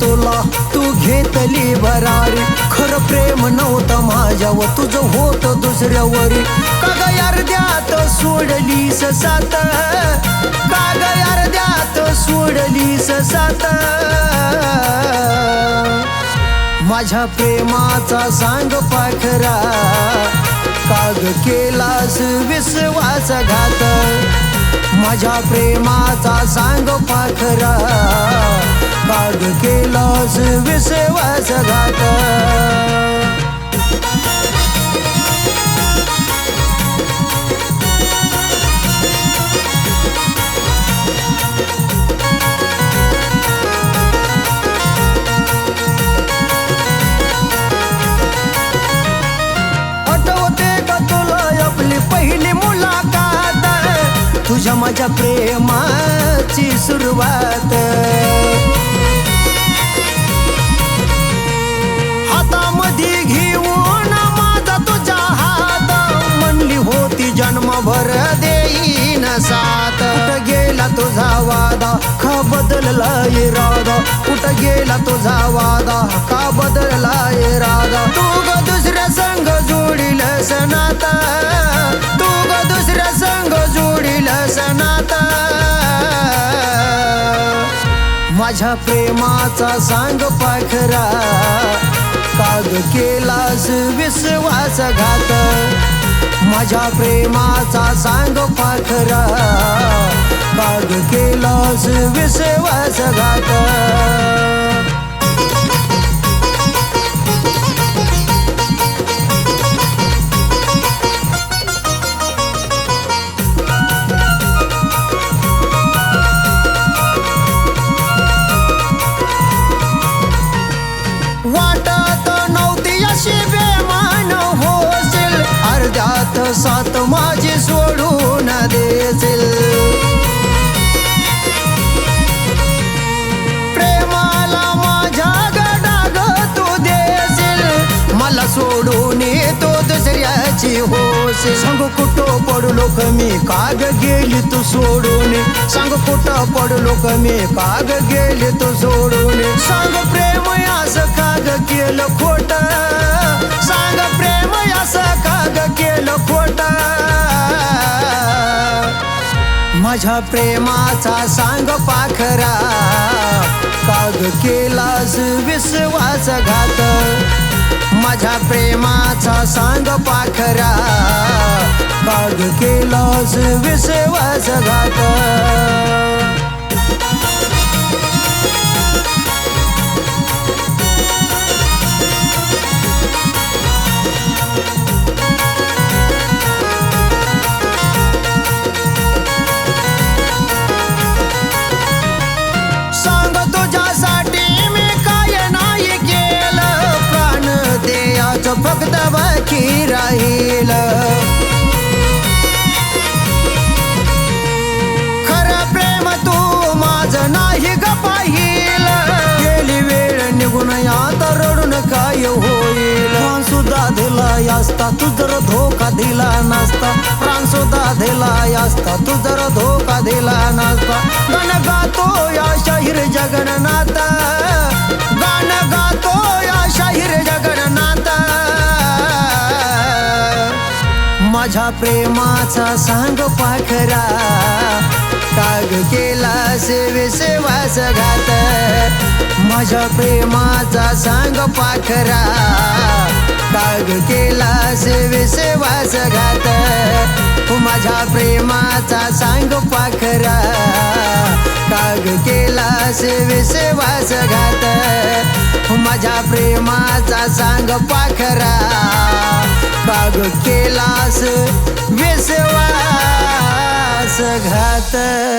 तुला. तू घेतली भरारी. खर प्रेम नव्हतं माझ्यावर. तुझं होत दुसऱ्यावर. काग अर्ध्यात सोडली सात. काग अर्ध्यात सोडली ससात माझ्या प्रेमाचा सांग पाखरा. काग केलास विश्वासघात. माझ्या प्रेमाचा सांग पाखरा. बाग केलास विश्वासघात घाट. तुझ्या माझ्या प्रेमाची सुरुवात. हातामध्ये घेऊन माझा तुझ्या हात. म्हणली होती जन्मभर देईन साथ. कुठं गेला तुझा वादा? का बदलला इरादा? कुठं गेला तुझा वादा? का बदलला इरादा? तू ग दुसऱ्या संग माझ्या प्रेमाचा सांग पाखरा. काग केलास विश्वास घात. माझ्या प्रेमाचा सांग पाखरा. काग केलास विश्वास घात. सोडून देशील. प्रेमाला माझ्या गडाग तू देशील. मला सोडून तो दुसऱ्याची होशील. सांग कुठं पडलो कमी काग गेली तू सोडून. सांग कुठं पडलो कमी काग गेली तू सोडून. सांग प्रेम असं काग केलं खोटं माझ्या प्रेमाचा सांग पाखरा. काग केलास विश्वासघात. माझ्या प्रेमाचा सांग फक्त बाकी राहील. खरं प्रेम तू माझ नाही ग पाहिल. गेली वेळ निघून आता रडून काय होईल. प्राण सुद्धा दिला असता तू जर धोका दिला नसता. प्राण सुद्धा दिला असता तू जर धोका दिला नसता. गाणं गातो या शाहीर जग प्रेमाचा सांग पाखरा. काग सेवे सेवास घात. माझ्या प्रेमाचा सांग पाखरा. काग सेवे सेवास घात. माझ्या प्रेमाचा सांग पाखरा. काग सेवे सेवास घात. माझ्या प्रेमाचा सांग पाखरा. काग विश्वास घात